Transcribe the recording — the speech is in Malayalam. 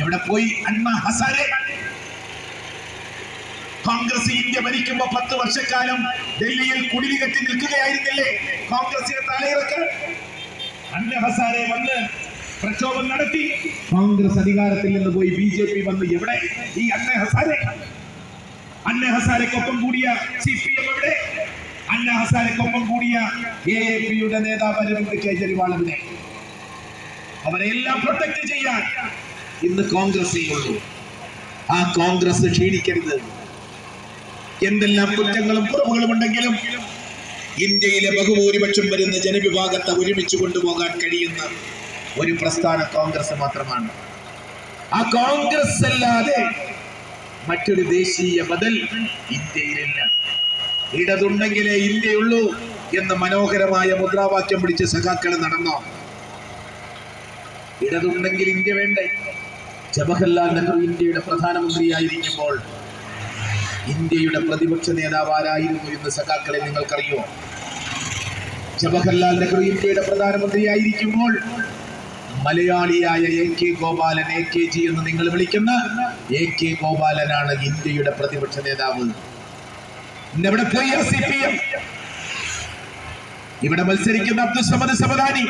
എവിടെ പോയി? അണ്ണ ഹസാരെ. കോൺഗ്രസ് ഇന്ത്യ ഭരിക്കുമ്പോ പത്ത് വർഷക്കാലം ഡൽഹിയിൽ കുടിലി കെട്ടി നിൽക്കുകയായിരുന്നില്ലേ? കോൺഗ്രസിന്റെ തലയിറക്ക്. അന്ന ഹസാരെ വന്ന് പ്രക്ഷോഭം നടത്തി. കോൺഗ്രസ് അധികാരത്തിൽ നിന്ന് പോയി ബി ജെ പി വന്ന്. എവിടെ? ഈ അന്ന ഹസാരെ. അന്ന ഹസാരക്കൊപ്പം കൂടിയ സി പി എം എവിടെ? അന്ന ഹസാരക്കൊപ്പം കൂടിയ എ എ പിയുടെ നേതാവ് അരവിന്ദ് കെജ്രിവാൾ എവിടെ? അവരെല്ലാം പ്രൊട്ടക്ട് ചെയ്യാൻ ഇന്ന് കോൺഗ്രസേ ഉള്ളൂ ആ കോൺഗ്രസ് ക്ഷീണിക്കരുത്. എന്തെല്ലാം കുറ്റങ്ങളും കുറവുകളും ഉണ്ടെങ്കിലും ഇന്ത്യയിലെ ബഹുഭൂരിപക്ഷം വരുന്ന ജനവിഭാഗത്തെ ഒരുമിച്ച് കൊണ്ടുപോകാൻ കഴിയുന്ന ഒരു പ്രസ്ഥാന കോൺഗ്രസ് മാത്രമാണ്. ആ കോൺഗ്രസ് അല്ലാതെ മറ്റൊരു ദേശീയ ബദൽ ഇന്ത്യയിലില്ല. ഇടതുണ്ടെങ്കിലേ ഇന്ത്യയുള്ളൂ എന്ന മനോഹരമായ മുദ്രാവാക്യം പിടിച്ച് സഖാക്കൾ നടന്നോ? ഇടതുണ്ടെങ്കിൽ ഇന്ത്യ വേണ്ടേ? ജവഹർലാൽ നെഹ്റു ഇന്ത്യയുടെ പ്രധാനമന്ത്രിയായിരിക്കുമ്പോൾ ഇന്ത്യയുടെ പ്രതിപക്ഷ നേതാവ് ആരായിരുന്നു എന്ന് സഖാക്കളെ നിങ്ങൾക്കറിയോ? ജവഹർലാൽ നെഹ്റു ഇന്ത്യയുടെ പ്രധാനമന്ത്രിയായിരിക്കുമ്പോൾ മലയാളിയായ A K Gopalan A K G എന്ന് നിങ്ങൾ വിളിക്കുന്ന എ കെ ഗോപാലനാണ് ഇന്ത്യയുടെ പ്രതിപക്ഷ നേതാവ്. ഇന്ന് എവിടെ പോയി സി പി എം. ഇവിടെ മത്സരിക്കുന്ന അബ്ദുൽ സമദ് സമദാനി.